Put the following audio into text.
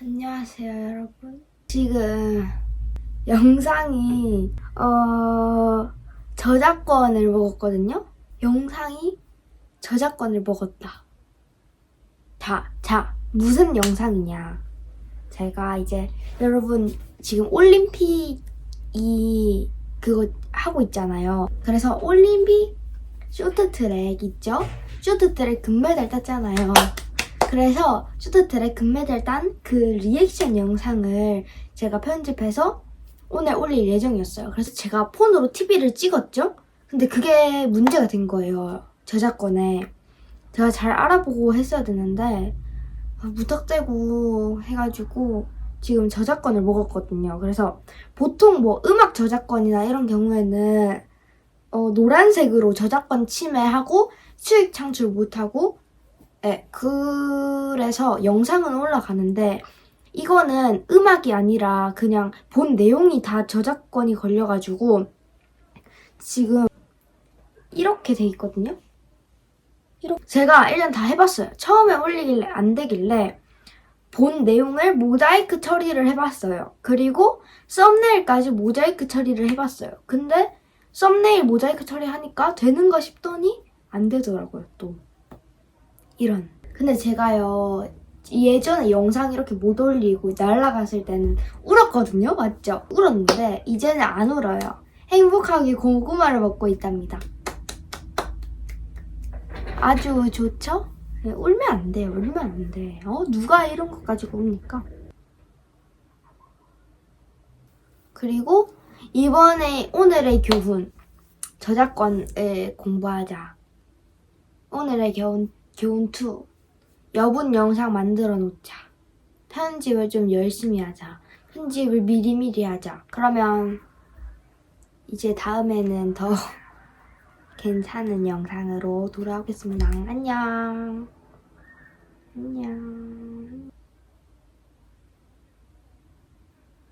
안녕하세요, 여러분. 지금 영상이 어 저작권을 먹었거든요. 영상이 저작권을 먹었다. 자, 자, 무슨 영상이냐? 제가 이제 여러분 지금 올림픽이 그거 하고 있잖아요. 그래서 올림픽 쇼트트랙 있죠? 쇼트트랙 금메달 땄잖아요. 그래서 쇼트트랙 금메달 딴 그 리액션 영상을 제가 편집해서 오늘 올릴 예정이었어요. 그래서 제가 폰으로 TV를 찍었죠? 근데 그게 문제가 된 거예요. 저작권에. 제가 잘 알아보고 했어야 되는데 아, 무턱대고 해가지고 지금 저작권을 먹었거든요. 그래서 보통 뭐 음악 저작권이나 이런 경우에는 어, 노란색으로 저작권 침해하고 수익 창출 못하고 예, 그래서 영상은 올라가는데 이거는 음악이 아니라 그냥 본 내용이 다 저작권이 걸려가지고 지금 이렇게 돼 있거든요. 이렇게 제가 일단 다 해봤어요. 처음에 올리길래 안 되길래 본 내용을 모자이크 처리를 해봤어요. 그리고 썸네일까지 모자이크 처리를 해봤어요. 근데 썸네일 모자이크 처리하니까 되는가 싶더니 안 되더라고요, 또. 이런. 근데 제가요, 예전에 영상 이렇게 못 올리고 날라갔을 때는 울었거든요? 맞죠? 울었는데, 이제는 안 울어요. 행복하게 고구마를 먹고 있답니다. 아주 좋죠? 네, 울면 안 돼요. 울면 안 돼. 어, 누가 이런 것 가지고 웁니까? 그리고 이번에 오늘의 교훈. 저작권을 공부하자. 오늘의 교훈, 교훈 2. 여분 영상 만들어 놓자. 편집을 좀 열심히 하자. 편집을 미리미리 하자. 그러면 이제 다음에는 더 괜찮은 영상으로 돌아오겠습니다. 안녕. 안녕.